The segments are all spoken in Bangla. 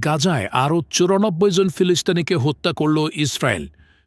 গাজায় আরও চুরানব্বই জন ফিলিস্তিনিকে হত্যা করল ইসরায়েল।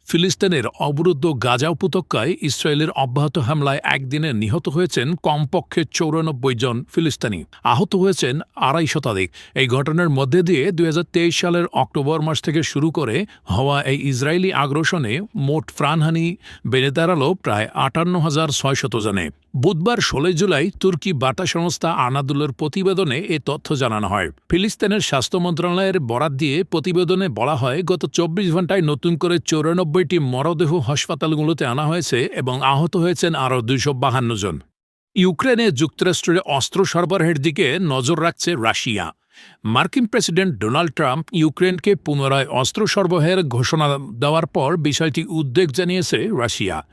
ফিলিস্তিনের অবরুদ্ধ গাজা উপত্যকায় ইসরায়েলের অব্যাহত হামলায় একদিনে নিহত হয়েছেন কমপক্ষে চৌরানব্বই জন ফিলিস্তিনি। আহত হয়েছেন আড়াই শতাধিক। এই ঘটনার মধ্যে দিয়ে দুই সালের অক্টোবর মাস থেকে শুরু করে হওয়া এই ইসরায়েলি আগ্রাসনে মোট প্রাণহানি বেড়ে দাঁড়াল প্রায় আটান্ন হাজার ছয়শত জনে। বুধবার ষোলোই জুলাই তুর্কি বার্তা সংস্থা আনাদুলের প্রতিবেদনে এ তথ্য জানানো হয়। ফিলিস্তিনের স্বাস্থ্য মন্ত্রণালয়ের বরাত দিয়ে প্রতিবেদনে বলা হয়, গত চব্বিশ ঘন্টায় নতুন করে চৌরানব্বইটি মরদেহ হাসপাতালগুলোতে আনা হয়েছে এবং আহত হয়েছেন আরও দুইশো বাহান্ন জন। ইউক্রেনে যুক্তরাষ্ট্রের অস্ত্র সরবরাহের দিকে নজর রাখছে রাশিয়া। মার্কিন প্রেসিডেন্ট ডোনাল্ড ট্রাম্প ইউক্রেনকে পুনরায় অস্ত্র সরবরাহের ঘোষণা দেওয়ার পর বিষয়টি উদ্বেগ জানিয়েছে রাশিয়া।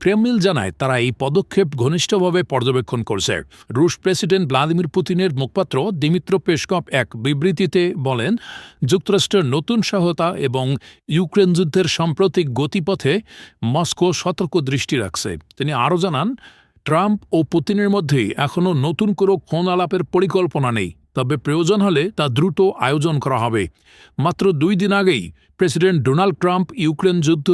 ক্রেমলিন জানায়, তারা এই পদক্ষেপ ঘনিষ্ঠভাবে পর্যবেক্ষণ করছে। রুশ প্রেসিডেন্ট ভ্লাদিমির পুতিনের মুখপাত্র দিমিত্র পেশকপ এক বিবৃতিতে বলেন, যুক্তরাষ্ট্রের নতুন সহায়তা এবং ইউক্রেন যুদ্ধের সাম্প্রতিক গতিপথে মস্কো সতর্ক দৃষ্টি রাখছে। তিনি আরও জানান, ট্রাম্প ও পুতিনের মধ্যেই এখনও নতুন কোনো ফোন আলাপের পরিকল্পনা নেই। তবে প্রয়োজন হলে তা দ্রুত আয়োজন করা হবে। মাত্র দুই দিন আগেই প্রেসিডেন্ট ডোনাল্ড ট্রাম্প ইউক্রেন যুদ্ধ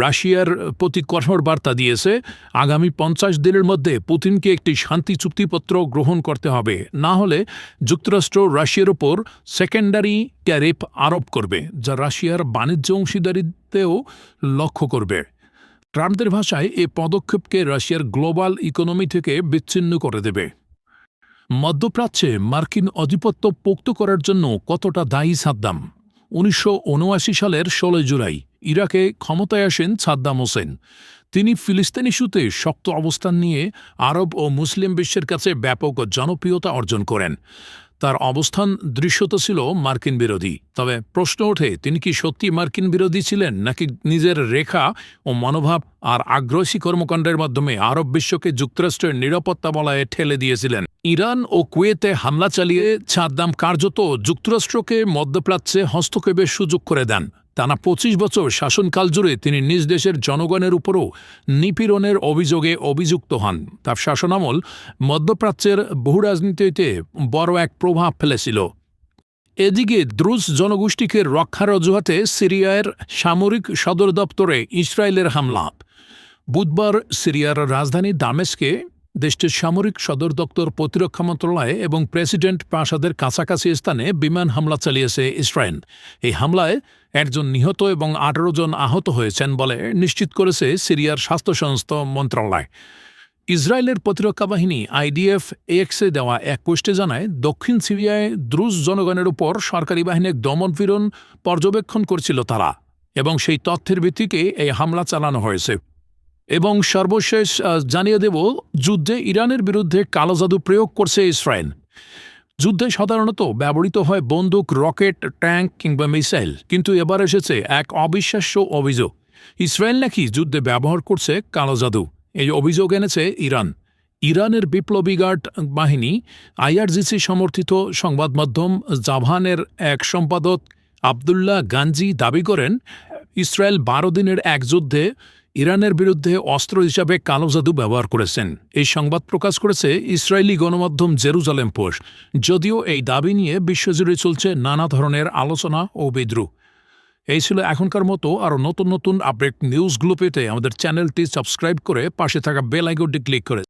রাশিয়ার প্রতি কঠোর বার্তা দিয়েছে। আগামী পঞ্চাশ দিনের মধ্যে পুতিনকে একটি শান্তি চুক্তিপত্র গ্রহণ করতে হবে। না হলে যুক্তরাষ্ট্র রাশিয়ার ওপর সেকেন্ডারি ট্যারিফ আরোপ করবে, যা রাশিয়ার বাণিজ্য অংশীদারিতেও লক্ষ্য করবে। ট্রাম্পদের ভাষায় এ পদক্ষেপকে রাশিয়ার গ্লোবাল ইকোনমি থেকে বিচ্ছিন্ন করে দেবে। মধ্যপ্রাচ্যে মার্কিন অধিপত্য পোক্ত করার জন্য কতটা দায়ী সাদ্দাম? উনিশশো উনআশি সালের ষোলো জুলাই, ইরাকে ক্ষমতায় আসেন সাদ্দাম হোসেন। তিনি ফিলিস্তিনি ইস্যুতে শক্ত অবস্থান নিয়ে আরব ও মুসলিম বিশ্বের কাছে ব্যাপক জনপ্রিয়তা অর্জন করেন। তার অবস্থান দৃশ্যত ছিল মার্কিন বিরোধী। তবে প্রশ্ন ওঠে, তিনি কি সত্যি মার্কিন বিরোধী ছিলেন, নাকি নিজের রেখা ও মনোভাব আর আগ্রহী কর্মকাণ্ডের মাধ্যমে আরব বিশ্বকে যুক্তরাষ্ট্রের নিরাপত্তা বলায় ঠেলে দিয়েছিলেন? ইরান ও কুয়েতে হামলা চালিয়ে সাদ্দাম কার্যত যুক্তরাষ্ট্রকে মধ্যপ্রাচ্যে হস্তক্ষেপের সুযোগ করে দেন। টানা পঁচিশ বছর শাসনকাল জুড়ে তিনি নিজ দেশের জনগণের উপরও নিপীড়নের অভিযোগে অভিযুক্ত হন। তার শাসনামল মধ্যপ্রাচ্যের বহু রাজনীতিতে বড় এক প্রভাব ফেলেছিল। এদিকে দ্রুজ জনগোষ্ঠীকে রক্ষার অজুহাতে সিরিয়ার সামরিক সদর দপ্তরে ইসরায়েলের হামলা। বুধবার সিরিয়ার রাজধানী দামেস্কে দেশটির সামরিক সদর দপ্তর প্রতিরক্ষা মন্ত্রণালয় এবং প্রেসিডেন্ট প্রাসাদের কাছাকাছি স্থানে বিমান হামলা চালিয়েছে ইসরায়েল। এই হামলায় একজন নিহত এবং আঠারো জন আহত হয়েছেন বলে নিশ্চিত করেছে সিরিয়ার স্বাস্থ্য সংস্থা মন্ত্রণালয়। ইসরায়েলের প্রতিরক্ষা বাহিনী আইডিএফ এক্সে দেওয়া এক পোস্টে জানায়, দক্ষিণ সিরিয়ায় দ্রুজ জনগণের উপর সরকারি বাহিনীর দমনপীড়ন পর্যবেক্ষণ করছিল তারা এবং সেই তথ্যের ভিত্তিকে এই হামলা চালানো হয়েছে। এবং সর্বশেষ জানিয়ে দেব, যুদ্ধে ইরানের বিরুদ্ধে কালো জাদু প্রয়োগ করছে ইসরায়েল। যুদ্ধে সাধারণত ব্যবহৃত হয় বন্দুক, রকেট, ট্যাঙ্ক কিংবা মিসাইল, কিন্তু এবার এসেছে এক অবিশ্বাস্য অভিযোগ। ইসরায়েল নাকি যুদ্ধে ব্যবহার করছে কালো জাদু। এই অভিযোগ এনেছে ইরান। ইরানের বিপ্লবী গার্ড বাহিনী, আইআরজিসি সমর্থিত সংবাদ মাধ্যম জাভানের এক সম্পাদক আবদুল্লাহ গাঞ্জি দাবি করেন, ইসরায়েল বারো দিনের এক যুদ্ধে ইরানের বিরুদ্ধে অস্ত্র হিসাবে কালো জাদু ব্যবহার করেছেন। এই সংবাদ প্রকাশ করেছে ইসরায়েলি গণমাধ্যম জেরুজালেম পোস্ট। যদিও এই দাবি নিয়ে বিশ্বজুড়ে চলছে নানা ধরনের আলোচনা ও বিদ্রুপ। এই ছিল এখনকার মতো আরও নতুন নতুন আপডেট নিউজগুলো পেতে আমাদের চ্যানেলটি সাবস্ক্রাইব করে পাশে থাকা বেল আইকনটি ক্লিক করে